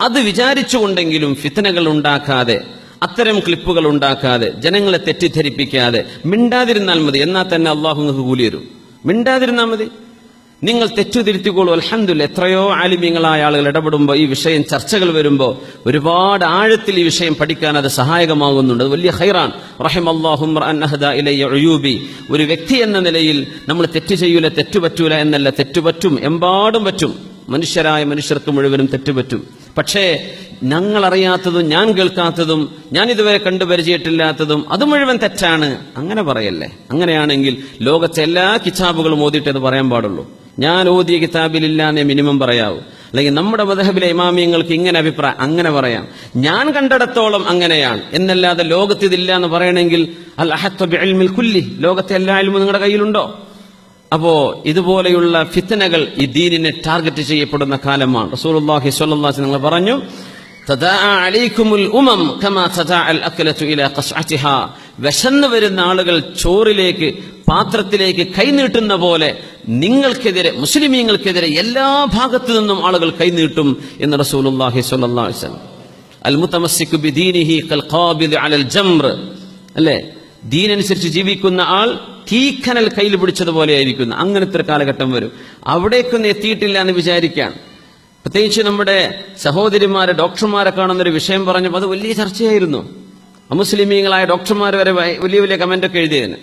അത് വിചാരിച്ചുകൊണ്ടെങ്കിലും ഫിത്തനകൾ ഉണ്ടാക്കാതെ അത്തരം ക്ലിപ്പുകൾ ഉണ്ടാക്കാതെ ജനങ്ങളെ തെറ്റിദ്ധരിപ്പിക്കാതെ മിണ്ടാതിരുന്നാൽ മതി എന്നാൽ തന്നെ അള്ളാഹു നിങ്ങൾക്ക് കൂലി തരും. മിണ്ടാതിരുന്നാൽ മതി. നിങ്ങൾ തെറ്റുതിരുത്തിക്കോളൂ. അൽഹംദുലില്ല എത്രയോ ആലിമ്യങ്ങളായ ആളുകൾ ഇടപെടുമ്പോൾ ഈ വിഷയം ചർച്ചകൾ വരുമ്പോൾ ഒരുപാട് ആഴത്തിൽ ഈ വിഷയം പഠിക്കാൻ അത് സഹായകമാകുന്നുണ്ട്. അത് വലിയ ഹൈറാൻ റഹിം അള്ളാഹുബി ഒരു വ്യക്തി എന്ന നിലയിൽ നമ്മൾ തെറ്റ് ചെയ്യൂല തെറ്റു പറ്റൂല എന്നല്ല. തെറ്റുപറ്റും എമ്പാടും പറ്റും. മനുഷ്യരായ മനുഷ്യർക്ക് മുഴുവനും തെറ്റുപറ്റും പക്ഷേ ഞങ്ങൾ അറിയാത്തതും ഞാൻ കേൾക്കാത്തതും ഞാൻ ഇതുവരെ കണ്ടു പരിചയത്തില്ലാത്തതും അത് മുഴുവൻ തെറ്റാണ്. അങ്ങനെ പറയല്ലേ? അങ്ങനെയാണെങ്കിൽ ലോകത്തെ എല്ലാ കിതാബുകളും ഓതിയിട്ട് അത് പറയാൻ പാടുള്ളൂ. ഞാൻ ഓതിയ കിതാബിലില്ല എന്നേ മിനിമം പറയാവൂ. അല്ലെങ്കിൽ നമ്മുടെ മതഹബിലെ ഇമാമിയങ്ങൾക്ക് ഇങ്ങനെ അഭിപ്രായം അങ്ങനെ പറയാം. ഞാൻ കണ്ടിടത്തോളം അങ്ങനെയാണ്. എന്നല്ലാതെ ലോകത്ത് ഇതില്ല എന്ന് പറയണമെങ്കിൽ അൽ കുല്ലി. ലോകത്തെ എല്ലാ ഇൽമും നിങ്ങളുടെ കയ്യിലുണ്ടോ? അപ്പോ ഇതുപോലെയുള്ള ഫിത്തനകൾ ഈ ദീനിനെ ടാർഗറ്റ് ചെയ്യപ്പെടുന്ന കാലമാണ്. അലൈഹി വസല്ലം പറഞ്ഞു തദാഅ അലൈക്കുമുൽ ഉമം കമാ തദാഅ അൽ അക്ലതു ഇലാ ഖസ്അതിഹാ വിശന്നു വരുന്ന ആളുകൾ ചോറിലേക്ക് പാത്രത്തിലേക്ക് കൈനീട്ടുന്ന പോലെ നിങ്ങൾക്കെതിരെ മുസ്ലിമീങ്ങൾക്കെതിരെ എല്ലാ ഭാഗത്തു നിന്നും ആളുകൾ കൈനീട്ടും എന്ന് റസൂലുള്ളാഹി സ്വല്ലല്ലാഹു അലൈഹി വസല്ലം. അൽ മുതമസ്സികു ബിദീനിഹി കൽ ഖാബിദ് അലൽ ജംർ അല്ലേ? ദീനനുസരിച്ച് ജീവിക്കുന്ന ആൾ തീക്കനൽ കയ്യിൽ പിടിച്ചതുപോലെ ആയിരിക്കുന്നു. അങ്ങനത്തെ ഒരു കാലഘട്ടം വരും. അവിടേക്കൊന്നും എത്തിയിട്ടില്ല എന്ന് വിചാരിക്കാൻ. പ്രത്യേകിച്ച് നമ്മുടെ സഹോദരിമാരെ ഡോക്ടർമാരെ കാണുന്നൊരു വിഷയം പറഞ്ഞപ്പോൾ അത് വലിയ ചർച്ചയായിരുന്നു. അമുസ്ലിമീങ്ങളായ ഡോക്ടർമാർ വരെ വലിയ വലിയ കമന്റൊക്കെ എഴുതിയതിന്.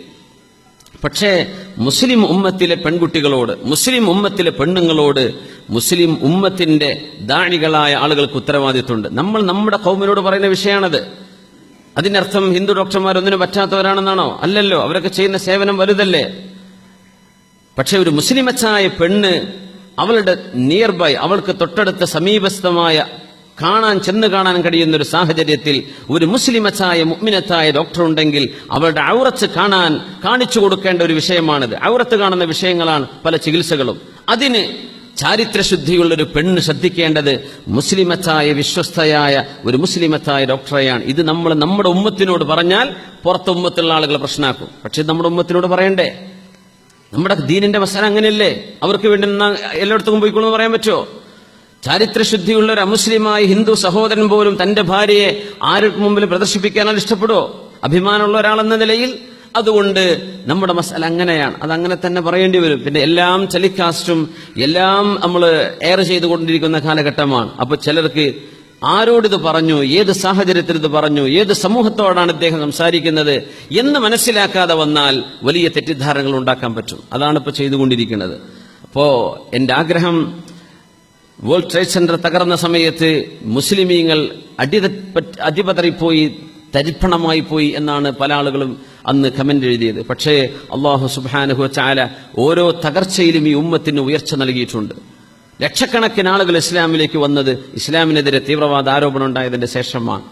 പക്ഷേ മുസ്ലിം ഉമ്മത്തിലെ പെൺകുട്ടികളോട് മുസ്ലിം ഉമ്മത്തിലെ പെണ്ണുങ്ങളോട് മുസ്ലിം ഉമ്മത്തിന്റെ ദാണികളായ ആളുകൾക്ക് ഉത്തരവാദിത്വമുണ്ട്. നമ്മൾ നമ്മുടെ കൗമിനോട് പറയുന്ന വിഷയമാണത്. അതിനർത്ഥം ഹിന്ദു ഡോക്ടർമാർ ഡോക്ടർമാരൊന്നിനും പറ്റാത്തവരാണെന്നാണോ? അല്ലല്ലോ അവരൊക്കെ ചെയ്യുന്ന സേവനം വലുതല്ലേ? പക്ഷെ ഒരു മുസ്ലിമച്ചായ പെണ്ണ് അവളുടെ നിയർ ബൈ അവൾക്ക് തൊട്ടടുത്ത സമീപസ്ഥമായ കാണാൻ ചെന്ന് കാണാൻ കഴിയുന്ന ഒരു സാഹചര്യത്തിൽ ഒരു മുസ്ലിമച്ചായ മുഗ്മിനത്തായ ഡോക്ടർ ഉണ്ടെങ്കിൽ അവളുടെ ഔറത്ത് കാണാൻ കാണിച്ചു കൊടുക്കേണ്ട ഒരു വിഷയമാണിത്. ഔറത്ത് കാണുന്ന വിഷയങ്ങളാണ് പല ചികിത്സകളും. അതിന് ചാരിത്രശുദ്ധിയുള്ള ഒരു പെണ്ണ് ശ്രദ്ധിക്കേണ്ടത് മുസ്ലിമത്തായ വിശ്വസ്തയായ ഒരു മുസ്ലിമത്തായ ഡോക്ടറെയാണ്. ഇത് നമ്മൾ നമ്മുടെ ഉമ്മത്തിനോട് പറഞ്ഞാൽ പുറത്ത് ഉമ്മത്തുള്ള ആളുകൾ പ്രശ്നമാക്കും പക്ഷെ നമ്മുടെ ഉമ്മത്തിനോട് പറയണ്ടേ? നമ്മുടെ ദീനിന്റെ മസാല അങ്ങനെയല്ലേ? അവർക്ക് വേണ്ടി എല്ലായിടത്തും പോയിക്കൊള്ളു പറയാൻ പറ്റുമോ? ചാരിത്രശുദ്ധിയുള്ള ഒരു അമുസ്ലിമായ ഹിന്ദു സഹോദരൻ പോലും തന്റെ ഭാര്യയെ ആർക്ക് മുമ്പിൽ പ്രദർശിപ്പിക്കാനാണ് ഇഷ്ടപ്പെടുമോ അഭിമാനമുള്ള ഒരാളെന്ന നിലയിൽ അതുകൊണ്ട് നമ്മുടെ മസാല അങ്ങനെയാണ്. അത് അങ്ങനെ തന്നെ പറയേണ്ടി വരും. പിന്നെ എല്ലാം ടെലികാസ്റ്റും എല്ലാം നമ്മൾ എയർ ചെയ്തുകൊണ്ടിരിക്കുന്ന കാലഘട്ടമാണ്. അപ്പൊ ചിലർക്ക് ആരോടിത് പറഞ്ഞു? ഏത് സാഹചര്യത്തിൽ ഇത് പറഞ്ഞു? ഏത് സമൂഹത്തോടാണ് ഇദ്ദേഹം സംസാരിക്കുന്നത്? എന്ന് മനസ്സിലാക്കാതെ വന്നാൽ വലിയ തെറ്റിദ്ധാരണകൾ ഉണ്ടാക്കാൻ പറ്റും. അതാണ് ഇപ്പൊ ചെയ്തുകൊണ്ടിരിക്കുന്നത്. അപ്പോൾ എന്റെ ആഗ്രഹം വേൾഡ് ട്രേഡ് സെന്റർ തകർന്ന സമയത്ത് മുസ്ലിമീങ്ങൾ അടിപതറിപ്പോയി തരിപ്പണമായി പോയി എന്നാണ് പല ആളുകളും അന്ന് കമന്റ് എഴുതിയത്. പക്ഷേ അള്ളാഹു സുബാനുഹു ചാല ഓരോ തകർച്ചയിലും ഈ ഉമ്മത്തിന് ഉയർച്ച നൽകിയിട്ടുണ്ട്. ലക്ഷക്കണക്കിന് ആളുകൾ ഇസ്ലാമിലേക്ക് വന്നത് ഇസ്ലാമിനെതിരെ തീവ്രവാദ ആരോപണം ഉണ്ടായതിന്റെ ശേഷമാണ്.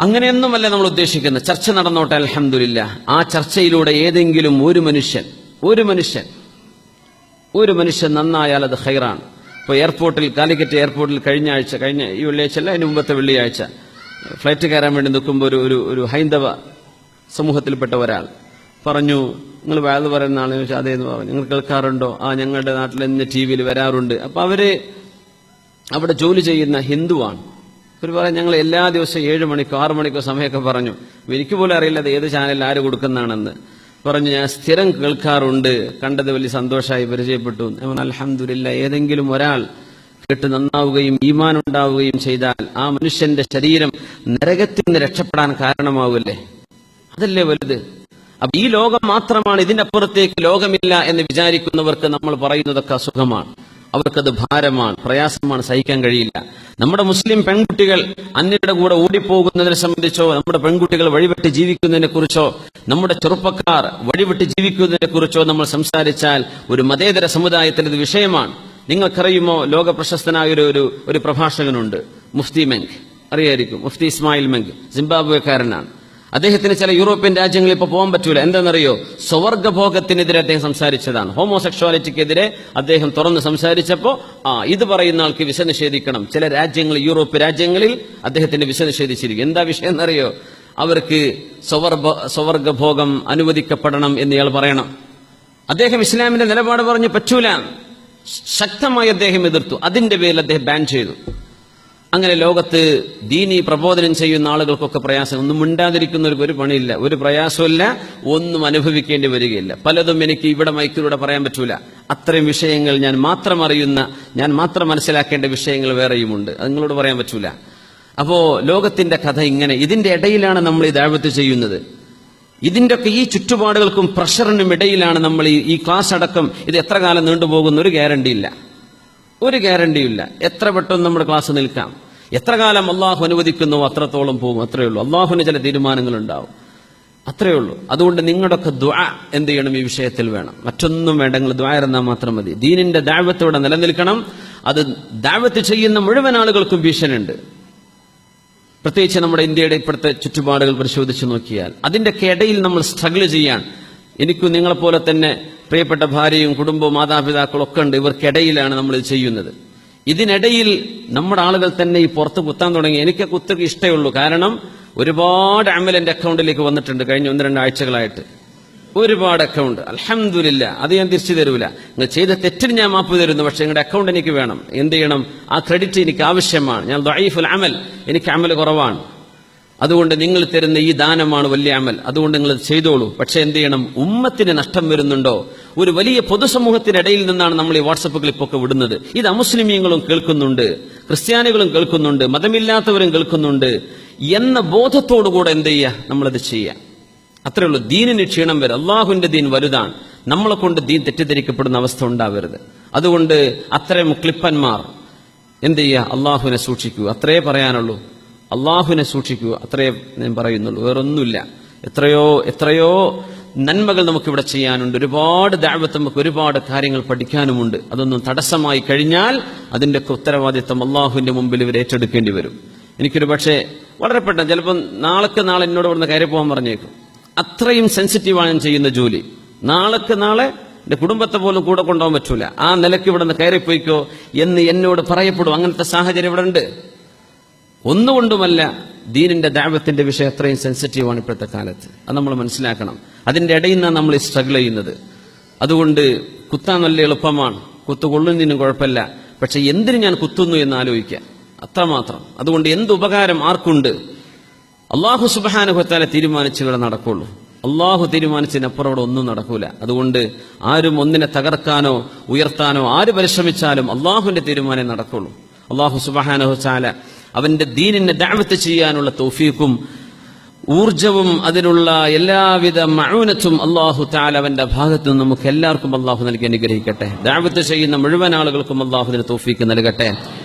അങ്ങനെയൊന്നുമല്ല നമ്മൾ ഉദ്ദേശിക്കുന്നത്. ചർച്ച നടന്നോട്ടെ അലഹമില്ല ആ ചർച്ചയിലൂടെ ഏതെങ്കിലും ഒരു മനുഷ്യൻ ഒരു മനുഷ്യൻ ഒരു മനുഷ്യൻ നന്നായാൽ അത് ഹൈറാണ് ഇപ്പോൾ എയർപോർട്ടിൽ കാലിക്കറ്റ് എയർപോർട്ടിൽ കഴിഞ്ഞ ആഴ്ച കഴിഞ്ഞ ഈ വെള്ളിയാഴ്ച അല്ല അതിന് മുമ്പത്തെ വെള്ളിയാഴ്ച ഫ്ലൈറ്റ് കയറാൻ വേണ്ടി നിൽക്കുമ്പോൾ ഒരു ഒരു ഒരു ഹൈന്ദവ സമൂഹത്തിൽപ്പെട്ട ഒരാൾ പറഞ്ഞു നിങ്ങൾ വേദ പറയുന്ന ആളെന്ന് ചോദിച്ചാൽ അതേന്ന് പറഞ്ഞു. നിങ്ങൾ കേൾക്കാറുണ്ടോ? ആ ഞങ്ങളുടെ നാട്ടിൽ ഇന്ന് ടി വിയിൽ വരാറുണ്ട്. അപ്പൊ അവർ അവിടെ ജോലി ചെയ്യുന്ന ഹിന്ദുവാണ്. ഒരു പറയാം ഞങ്ങൾ എല്ലാ ദിവസവും ഏഴ് മണിക്കോ ആറു മണിക്കോ സമയമൊക്കെ പറഞ്ഞു. എനിക്ക് പോലും അറിയില്ല അത് ഏത് ചാനലിൽ ആര് കൊടുക്കുന്നതാണെന്ന്. പറഞ്ഞു ഞാൻ സ്ഥിരം കേൾക്കാറുണ്ട്. കണ്ടത് വലിയ സന്തോഷമായി പരിചയപ്പെട്ടു. അലഹമില്ല ഏതെങ്കിലും ഒരാൾ കേട്ട് നന്നാവുകയും ഈമാൻ ഉണ്ടാവുകയും ചെയ്താൽ ആ മനുഷ്യന്റെ ശരീരം നരകത്തിൽ നിന്ന് രക്ഷപ്പെടാൻ കാരണമാവില്ലേ അതല്ലേ വലുത്? അപ്പൊ ഈ ലോകം മാത്രമാണ് ഇതിനപ്പുറത്തേക്ക് ലോകമില്ല എന്ന് വിചാരിക്കുന്നവർക്ക് നമ്മൾ പറയുന്നതൊക്കെ അസുഖമാണ്. അവർക്കത് ഭാരമാണ് പ്രയാസമാണ് സഹിക്കാൻ കഴിയില്ല. നമ്മുടെ മുസ്ലിം പെൺകുട്ടികൾ അന്യരുടെ കൂടെ ഓടിപ്പോകുന്നതിനെ സംബന്ധിച്ചോ നമ്മുടെ പെൺകുട്ടികൾ വഴിവിട്ട് ജീവിക്കുന്നതിനെ കുറിച്ചോ നമ്മുടെ ചെറുപ്പക്കാർ വഴിവിട്ട് ജീവിക്കുന്നതിനെ കുറിച്ചോ നമ്മൾ സംസാരിച്ചാൽ ഒരു മതേതര സമുദായത്തിന് ഇത് വിഷയമാണ്. നിങ്ങൾക്കറിയുമോ ലോക പ്രശസ്തനായ ഒരു ഒരു പ്രഭാഷകനുണ്ട് മുഫ്തി മെങ്ക് അറിയായിരിക്കും മുഫ്തി ഇസ്മായിൽ മെങ്ക് സിംബാബ്വേക്കാരനാണ്. അദ്ദേഹത്തിന് ചില യൂറോപ്യൻ രാജ്യങ്ങളിൽ ഇപ്പോൾ പോകാൻ പറ്റൂല. എന്താണെന്നറിയോ സ്വർഗഭോഗത്തിനെതിരെ അദ്ദേഹം സംസാരിച്ചതാണ്. ഹോമോസെക്ഷുവാലിറ്റിക്കെതിരെ അദ്ദേഹം തുറന്ന് സംസാരിച്ചപ്പോൾ ആ ഇത് പറയുന്ന ആൾക്ക് വിസ നിഷേധിക്കണം. ചില രാജ്യങ്ങൾ യൂറോപ്പ് രാജ്യങ്ങളിൽ അദ്ദേഹത്തിന്റെ വിസ നിഷേധിച്ചിരിക്കും. എന്താ വിഷയം എന്നറിയോ അവർക്ക് സ്വവർഭ സ്വവർഗഭോഗം അനുവദിക്കപ്പെടണം എന്ന് ഇയാൾ പറയണം. അദ്ദേഹം ഇസ്ലാമിന്റെ നിലപാട് പറഞ്ഞ് പറ്റൂല. ശക്തമായി അദ്ദേഹം എതിർത്തു. അതിന്റെ പേരിൽ അദ്ദേഹം ബാൻ ചെയ്തു. അങ്ങനെ ലോകത്ത് ദീനി പ്രബോധനം ചെയ്യുന്ന ആളുകൾക്കൊക്കെ പ്രയാസം. ഒന്നും മിണ്ടാതിരിക്കുന്നവർക്ക് ഒരു പണിയില്ല. ഒരു പ്രയാസമില്ല ഒന്നും അനുഭവിക്കേണ്ടി വരികയില്ല. പലതും എനിക്ക് ഇവിടെ മൈക്കിലൂടെ പറയാൻ പറ്റൂല. അത്രയും വിഷയങ്ങൾ ഞാൻ മാത്രം അറിയുന്ന ഞാൻ മാത്രം മനസ്സിലാക്കേണ്ട വിഷയങ്ങൾ വേറെയുമുണ്ട്. അത് നിങ്ങളോട് പറയാൻ പറ്റൂല. അപ്പോ ലോകത്തിന്റെ കഥ ഇങ്ങനെ. ഇതിന്റെ ഇടയിലാണ് നമ്മൾ ഈ ദാഴ്വത്ത് ചെയ്യുന്നത്. ഇതിന്റെ ഒക്കെ ഈ ചുറ്റുപാടുകൾക്കും പ്രഷറിനും ഇടയിലാണ് നമ്മൾ ഈ ക്ലാസ് അടക്കം ഇത് എത്ര കാലം നീണ്ടുപോകുന്ന ഒരു ഗ്യാരണ്ടി ഇല്ല ഒരു ഗ്യാരണ്ടിയില്ല എത്ര പെട്ടെന്ന് നമ്മുടെ ക്ലാസ് നിൽക്കാം? എത്ര കാലം അള്ളാഹു അനുവദിക്കുന്നു അത്രത്തോളം പോകും? അത്രയേ ഉള്ളൂ. അള്ളാഹുവിന് ചില തീരുമാനങ്ങൾ ഉണ്ടാവും അത്രയേ ഉള്ളൂ. അതുകൊണ്ട് നിങ്ങളുടെയൊക്കെ ദ്വാ എന്ത് ചെയ്യണം? ഈ വിഷയത്തിൽ വേണം. മറ്റൊന്നും വേണ്ട. നിങ്ങൾ ദ്വാ ഇരുന്നാൽ മാത്രം മതി. ദീനിന്റെ ദാവത്തോടെ നിലനിൽക്കണം. അത് ദാവത്ത് ചെയ്യുന്ന മുഴുവൻ ആളുകൾക്കും ഭീഷണിയുണ്ട്. പ്രത്യേകിച്ച് നമ്മുടെ ഇന്ത്യയുടെ ഇപ്പോഴത്തെ ചുറ്റുപാടുകൾ പരിശോധിച്ച് നോക്കിയാൽ അതിന്റെയൊക്കെ ഇടയിൽ നമ്മൾ സ്ട്രഗിൾ ചെയ്യാൻ എനിക്കും നിങ്ങളെപ്പോലെ തന്നെ പ്രിയപ്പെട്ട ഭാര്യയും കുടുംബവും മാതാപിതാക്കളും ഒക്കെ ഉണ്ട്. ഇവർക്കിടയിലാണ് നമ്മൾ ചെയ്യുന്നത്. ഇതിനിടയിൽ നമ്മുടെ ആളുകൾ തന്നെ ഈ പുറത്ത് കുത്താൻ തുടങ്ങി. എനിക്ക് കുത്തുക ഇഷ്ടമുള്ളൂ കാരണം ഒരുപാട് അമൽ എന്റെ അക്കൗണ്ടിലേക്ക് വന്നിട്ടുണ്ട് കഴിഞ്ഞ ഒന്ന് രണ്ട് ആഴ്ചകളായിട്ട്. ഒരുപാട് അക്കൗണ്ട്. അലഹമില്ല അത് ഞാൻ തിരിച്ചു തരൂല. നിങ്ങൾ ചെയ്ത തെറ്റിന് ഞാൻ മാപ്പ് തരുന്നു. പക്ഷെ നിങ്ങളുടെ അക്കൗണ്ട് എനിക്ക് വേണം. എന്ത് ചെയ്യണം? ആ ക്രെഡിറ്റ് എനിക്ക് ആവശ്യമാണ്. ഞാൻ അമൽ. എനിക്ക് അമൽ കുറവാണ്. അതുകൊണ്ട് നിങ്ങൾ തരുന്ന ഈ ദാനമാണ് വലിയ അമൽ. അതുകൊണ്ട് നിങ്ങൾ ചെയ്തോളൂ. പക്ഷെ എന്ത് ചെയ്യണം? ഉമ്മത്തിന് നഷ്ടം വരുന്നുണ്ടോ? ഒരു വലിയ പൊതുസമൂഹത്തിനിടയിൽ നിന്നാണ് നമ്മൾ ഈ വാട്സപ്പ് ക്ലിപ്പൊക്കെ വിടുന്നത്. ഇത് അമുസ്ലിമീങ്ങളും കേൾക്കുന്നുണ്ട്. ക്രിസ്ത്യാനികളും കേൾക്കുന്നുണ്ട്. മതമില്ലാത്തവരും കേൾക്കുന്നുണ്ട്. എന്ന ബോധത്തോടുകൂടെ എന്ത് ചെയ്യുക? നമ്മളത് ചെയ്യുക. അത്രേ ഉള്ളൂ. ദീനിന് ക്ഷീണം വരും. അള്ളാഹുവിന്റെ ദീൻ വലുതാണ്. നമ്മളെ കൊണ്ട് ദീൻ തെറ്റിദ്ധരിക്കപ്പെടുന്ന അവസ്ഥ ഉണ്ടാവരുത്. അതുകൊണ്ട് അത്രയും ക്ലിപ്പന്മാർ എന്ത് ചെയ്യുക? അള്ളാഹുവിനെ സൂക്ഷിക്കൂ. അത്രേ പറയാനുള്ളൂ. അള്ളാഹുവിനെ സൂക്ഷിക്കുക. അത്രയേ ഞാൻ പറയുന്നുള്ളൂ. വേറൊന്നുമില്ല. എത്രയോ എത്രയോ നന്മകൾ നമുക്കിവിടെ ചെയ്യാനുണ്ട്. ഒരുപാട് ദാവത്ത് നമുക്ക് ഒരുപാട് കാര്യങ്ങൾ പഠിക്കാനുമുണ്ട്. അതൊന്നും തടസ്സമായി കഴിഞ്ഞാൽ അതിന്റെ ഉത്തരവാദിത്തം അള്ളാഹുവിന്റെ മുമ്പിൽ ഇവർ ഏറ്റെടുക്കേണ്ടി വരും. എനിക്കൊരു പക്ഷേ വളരെ പെട്ടെന്ന് ചിലപ്പോൾ നാളെക്ക് നാളെ എന്നോട് ഇവിടുന്ന് കയറി പോകാൻ പറഞ്ഞേക്കും. അത്രയും സെൻസിറ്റീവാണ് ഞാൻ ചെയ്യുന്ന ജോലി. നാളെക്ക് നാളെ എന്റെ കുടുംബത്തെ പോലും കൂടെ കൊണ്ടുപോകാൻ പറ്റൂല. ആ നിലയ്ക്ക് ഇവിടെ നിന്ന് കയറിപ്പോയിക്കോ എന്ന് എന്നോട് പറയപ്പെടും. അങ്ങനത്തെ സാഹചര്യം ഇവിടെ ഉണ്ട്. ഒന്നുകൊണ്ടുമല്ല ദീനിന്റെ ദാവത്തിന്റെ വിഷയം അത്രയും സെൻസിറ്റീവാണ് ഇപ്പോഴത്തെ കാലത്ത്. അത് നമ്മൾ മനസ്സിലാക്കണം. അതിന്റെ ഇടയിൽ നിന്നാണ് നമ്മൾ സ്ട്രഗിൾ ചെയ്യുന്നത്. അതുകൊണ്ട് കുത്താൻ നല്ല എളുപ്പമാണ്. കുത്തു കൊള്ളുന്നതിനും കുഴപ്പമില്ല. പക്ഷെ എന്തിനു ഞാൻ കുത്തുന്നു എന്ന് ആലോചിക്കുക? അത്രമാത്രം. അതുകൊണ്ട് എന്ത് ഉപകാരം ആർക്കുണ്ട്? അള്ളാഹു സുബാനുഭത്താലെ തീരുമാനിച്ചു ഇവിടെ നടക്കുള്ളൂ. അള്ളാഹു തീരുമാനിച്ചതിനപ്പുറം അവിടെ ഒന്നും നടക്കൂല. അതുകൊണ്ട് ആരും ഒന്നിനെ തകർക്കാനോ ഉയർത്താനോ ആര് പരിശ്രമിച്ചാലും അള്ളാഹുവിന്റെ തീരുമാനം നടക്കുള്ളൂ. അള്ളാഹു സുബാനുഹത്താല അവന്റെ ദീനിനെ ദാവത്ത് ചെയ്യാനുള്ള തൗഫീഖും ഊർജവും അതിനുള്ള എല്ലാവിധ മഴൂനത്തും അള്ളാഹു താൽ അവന്റെ ഭാഗത്ത് നിന്ന് നമുക്ക് എല്ലാവർക്കും അള്ളാഹു നൽകി അനുഗ്രഹിക്കട്ടെ. ദാവത്ത് ചെയ്യുന്ന മുഴുവൻ ആളുകൾക്കും അള്ളാഹുദിന് തോഫീക്ക് നൽകട്ടെ.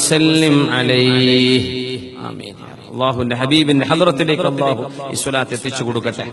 വസല്ലിം അലൈഹി. ആമീൻ. അള്ളാഹുവിന്റെ ഹബീബിന്റെ ഹദ്റത്തിലേക്ക് അള്ളാഹു ഈ സ്വലാത്ത് എത്തിച്ചു കൊടുക്കട്ടെ.